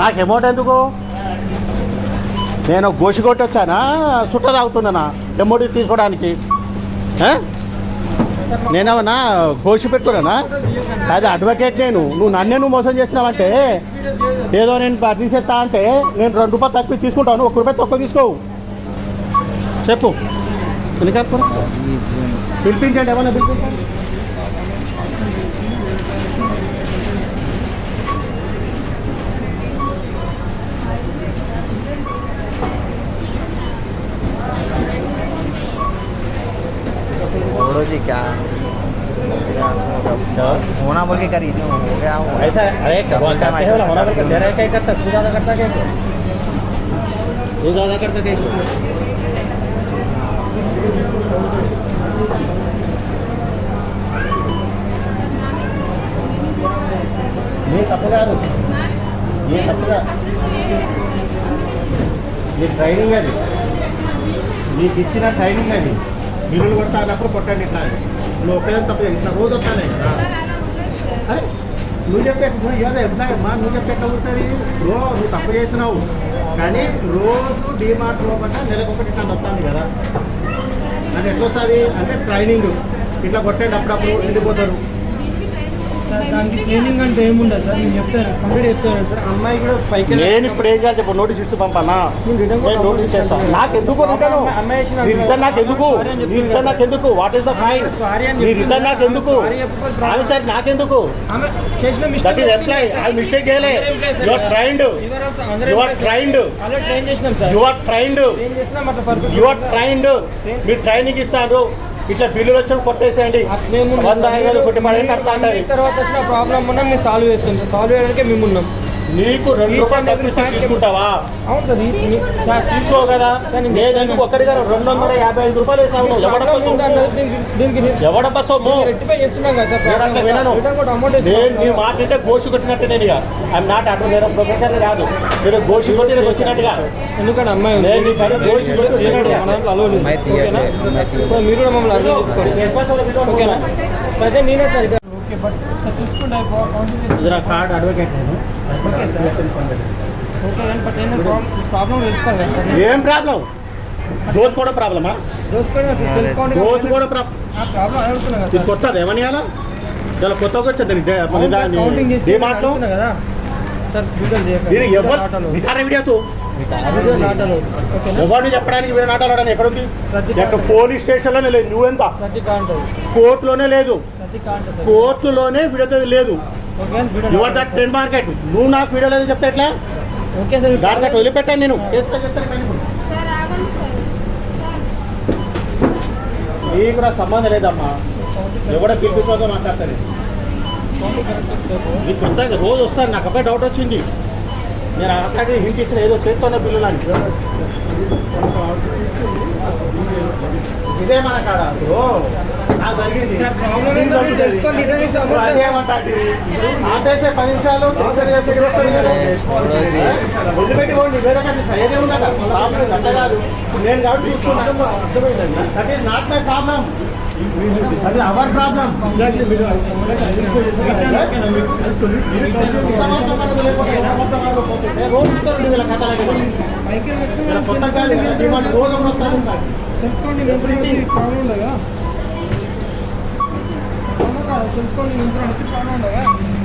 నాకు అమౌంట్ ఎందుకు? నేను గోషి కొట్టొచ్చానా? సుట్ట తాగుతుందనా? అమౌంట్ తీసుకోవడానికి? నేనేమన్నా గోషి పెట్టుకున్నానా అది అడ్వకేట్ నేను. నువ్వు నన్నే నువ్వు మోసం చేసినావంటే ఏదో నేను తీసేస్తా అంటే నేను రెండు రూపాయలు తక్కువ తీసుకుంటాను ఒక రూపాయి తక్కువ తీసుకోవు చెప్పు. ఎందుకు పిలిపించండి ఏమన్నా పిలిపించండి. जी क्या होना बोल के करी जो हो गया हो ऐसा अरे कमाल क्या करते हो ना, होना ऐसा बोल के तेरा क्या करता तू ज्यादा करता क्या तू ज्यादा करता क्या ये తప్పు కాదు ये తప్పు కాదు ఈ ట్రైనింగ్ అది నీకు ఇచ్చిన ట్రైనింగ్ అది బిల్లులు కొట్టాలన్నప్పుడు కొట్టండి ఇట్లా నువ్వు ఒక్కదాని తప్పు. ఇట్లా రోజు వస్తానే. కదా అరే నువ్వు చెప్పే నువ్వు ఏదో ఎట్లాగమ్మా నువ్వు చెప్పే ఎట్లా ఉంటుంది? రో నువ్వు తప్పు చేసినావు. కానీ రోజు డిమార్ట్ లోపల నెలకు ఒకటి ఇట్లా వస్తుంది కదా. అంటే ఎట్లా వస్తుంది? అంటే ట్రైనింగ్ ఇట్లా కొట్టండి అప్పుడప్పుడు వెళ్ళిపోతారు దానికి ట్రైనింగ్ అంటే ఏముండదు సార్ నేను చెప్తాను కంప్లీట్ చెప్తాను సార్. అమ్మాయి కూడా పైకి నేను ఇప్పుడు ఏం చేయాలి చెప్పు నోటీస్ ఇస్తూ పంపన్నా నేను నోటీస్ చేస్తాను నాకు ఎందుకు రిటర్న్? రిటర్న్ నాకు ఎందుకు? నీ రిటర్న్. నాకు ఎందుకు? వాట్ ఈస్ ద ఫైన్ నీ రిటర్న్ నాకు. ఎందుకు? సారీ. ఆమె నాకెందుకు that mistake is employee I mistake చేయలే. You are trained you are trained you are trained you are trained మీరు ట్రైనింగ్ ఇస్తారు ఇట్లా బిల్లులు వచ్చి కొట్టేసేయండి. మేము వంద ఐదు వేలు కొట్టి అట్లా అంటారు. తర్వాత వచ్చిన ప్రాబ్లం ఉన్నా మేము సాల్వ్ చేస్తాం. సార్ సాల్వ్ చేయడానికే మేము ఉన్నాం నీకు రెండు రూపాయలు తీసుకుంటావా? అవును తీసుకో కదా. నేను ఎందుకు ఒక్కడిగా రెండు వందల యాభై ఐదు రూపాయలు వేసావు. నువ్వు ఎవడ ప్రాబ్లం ఉందా అన్నది దీనికి దీనికి నేను- ఎవడ సొమ్ము రెక్టిఫై చేస్తున్నాం కదా సార్. నేను అట్లా వినను. నేను నీ మాట అంటే గోషి కొట్టినట్టు నేను ఇక. ఐఎమ్ నాట్ అటు నేను ప్రొఫెసర్ కాదు. నేను గోషి కొట్టి నేను వచ్చినట్టుగా. ఎందుకంటే అమ్మాయి ఉంది. నేను నీ పని మీరు కూడా మమ్మల్ని అర్థం చేసుకోండి. ఓకేనా? అయితే నేనే ఓకే బట్ సార్ చూసుకుంటే కౌన్సిలింగ్ కార్డ్ అడ్వకేట్ నేను. ఓకే కానీ బట్ ఏంటంటే ప్రాబ్లం తెలుసుకోవాలి సార్ ఏం ప్రాబ్లం దోచుకోవడం ప్రాబ్లమా? దోచుకోవడం ప్రాబ్లం ఆ ప్రాబ్లం అడుగుతున్నా కదా. ఇది సార్. కొత్తది ఏమని ఇలా కొత్తగా వచ్చింది సార్, డిమార్ట్లో కదా. సార్ వీడియో ఎవరు వీడియోతో? ఎవరిని చెప్పడానికి వీడు నాటాలని ఎక్కడ పోలీస్ స్టేషన్లోనే లేదు. నువ్వెంత? కోర్టులోనే లేదు. సార్. కోర్టులోనే వీడియో లేదు. యువర్ దట్ ట్రెండ్ మార్కెట్ నువ్వు నాకు వీడియో లేదు చెప్తే ఎట్లా? ఓకే సార్ దానికి అట్లా వదిలిపెట్టాను నేను. నీకు నా సంబంధం లేదమ్మా. ఎవడో పిలిపించదో మాట్లాడతాను నీకు కొంత రోజు వస్తాను. నాకు అబ్బాయి డౌట్ వచ్చింది. నేను అక్కడికి హింట్ ఇచ్చిన ఏదో చేస్తున్న పిల్లలు అని ఇదే మన కాడ. ఆపేసే పది నిమిషాలు. వదిలిపెట్టి పోండి వేరే కంటే ఏదే ఉండట ప్రాబ్లం అట్లా కాదు నేను కాబట్టి చూసుకున్నాను that is not my problem అది అవర్ ప్రాబ్లం పైకి పెట్టుకుని కొత్త కాదు డిమాండ్ రోజు వస్తాను 啊，这东西你们在车上弄呀？